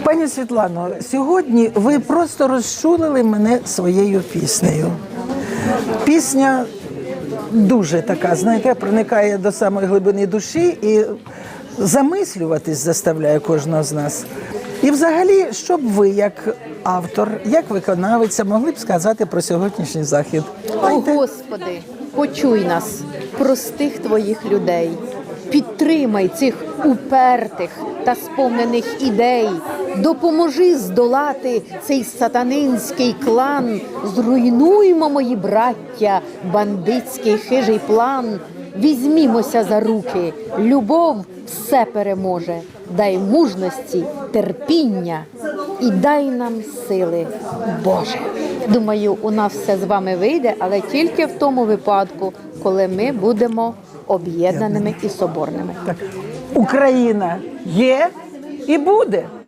Пані Світлано, сьогодні ви просто розчулили мене своєю піснею. Пісня дуже така, знаєте, проникає до самої глибини душі і замислюватись заставляє кожного з нас. І взагалі, що б ви, як автор, як виконавиця, могли б сказати про сьогоднішній захід? О, Господи, почуй нас, простих твоїх людей. Підтримай цих упертих та сповнених ідей. Допоможи здолати цей сатанинський клан. Зруйнуймо, мої браття, бандитський хижий план. Візьмімося за руки, любов все переможе. Дай мужності, терпіння і дай нам сили, Боже. Думаю, у нас все з вами вийде, але тільки в тому випадку, коли ми будемо об'єднаними і соборними. Так, Україна є і буде.